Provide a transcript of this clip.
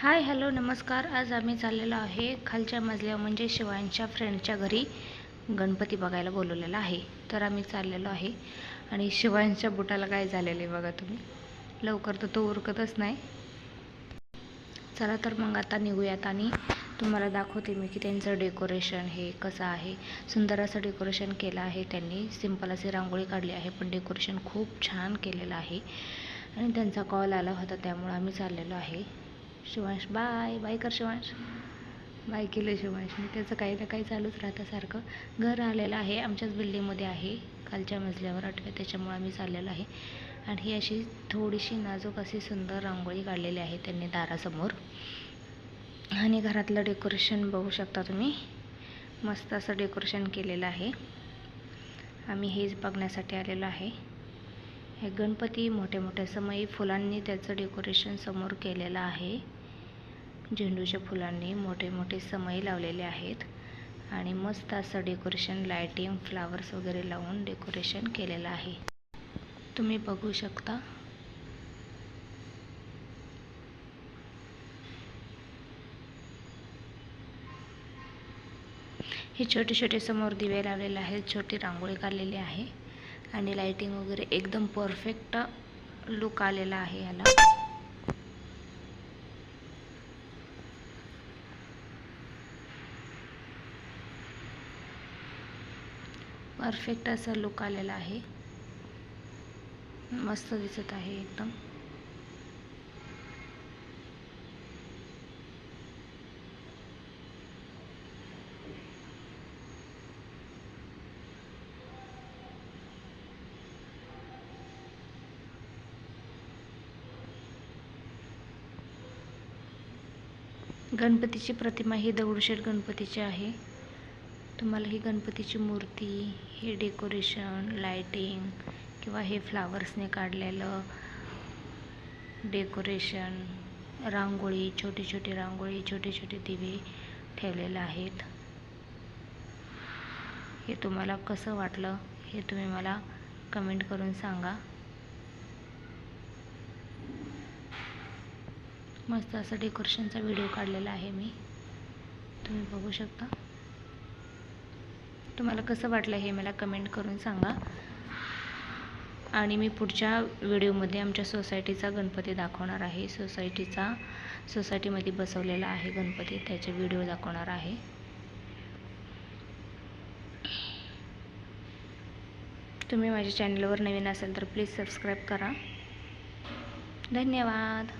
Hi hello नमस्कार. आज आम्ही चाललेलो आहे खालच्या मजल्यावर म्हणजे शिवांच्या फ्रेंडच्या घरी. गणपती बघायला बोलवलेला आहे. तर आम्ही चाललेलो आहे. आणि शिवांच्या बुटाला काय झालेलं आहे बघा तुम्ही. लवकर तर तो उरकतच नाही. चला तर मग आता निघूयात आणि तुम्हाला दाखवते मी की त्यांचं डेकोरेशन हे कसं आहे. सुंदर असं डेकोरेशन केलं आहे त्यांनी. सिंपल अशी रांगोळी काढली आहे पण डेकोरेशन खूप छान केलेलं आहे. आणि त्यांचा कॉल आला होता त्यामुळं आम्ही चाललेलो आहे. शिवांश. बाय बाय कर शिवांश. बाय केलं शिवांशने त्याचं काही ना काही चालूच राहतं सारखं. घर आलेलं आहे आमच्याच बिल्डिंगमध्ये आहे. खालच्या मजल्यावर आठव्या त्याच्यामुळं आम्ही चाललेलो आहे. आणि ही अशी थोडीशी नाजूक अशी सुंदर रांगोळी काढलेली आहे त्यांनी दारासमोर. आणि घरातलं डेकोरेशन बघू शकता तुम्ही. मस्त असं डेकोरेशन केलेलं आहे. आम्ही हेच बघण्यासाठी आलेलो आहे. हे गणपती मोठ्या मोठ्या समयी फुलांनी त्याचं डेकोरेशन समोर केलेलं आहे. झेंडूच्या फुलांनी मोठे मोठे समई लावलेले आहेत आणि मस्त असं डेकोरेशन लायटिंग फ्लावर्स वगैरे लावून डेकोरेशन केलेलं आहे. तुम्ही बघू शकता. हे छोटे छोटे समोर दिवे लावलेले आहेत छोटी रांगोळी काढलेली आहे आणि लाइटिंग वगैरे एकदम परफेक्ट लुक आलेला आहे याला. परफेक्ट असा लुक आलेला आहे. मस्त दिसत आहे एकदम. गणपतीची प्रतिमा ही दगडूशेठ गणपतीची आहे. तुम्हाला ही गणपतीची मूर्ती हे डेकोरेशन लायटिंग किंवा हे फ्लावर्सने काढलेलं डेकोरेशन रांगोळी छोटी छोटी रांगोळी छोटे छोटे दिवे ठेवलेले आहेत. हे तुम्हाला कसं वाटलं हे तुम्ही मला कमेंट करून सांगा. मस्त असं डेकोरेशनचा व्हिडिओ काढलेला आहे मी. तुम्ही बघू शकता. तुम्हाला कसं वाटलं हे मला कमेंट करून सांगा. आणि मी पुढच्या व्हिडिओमध्ये आमच्या सोसायटीचा गणपती दाखवणार आहे. सोसायटीचा सोसायटीमध्ये बसवलेला आहे गणपती. त्याचे व्हिडिओ दाखवणार आहे. तुम्ही माझ्या चॅनलवर नवीन असाल तर प्लीज सबस्क्राईब करा. धन्यवाद.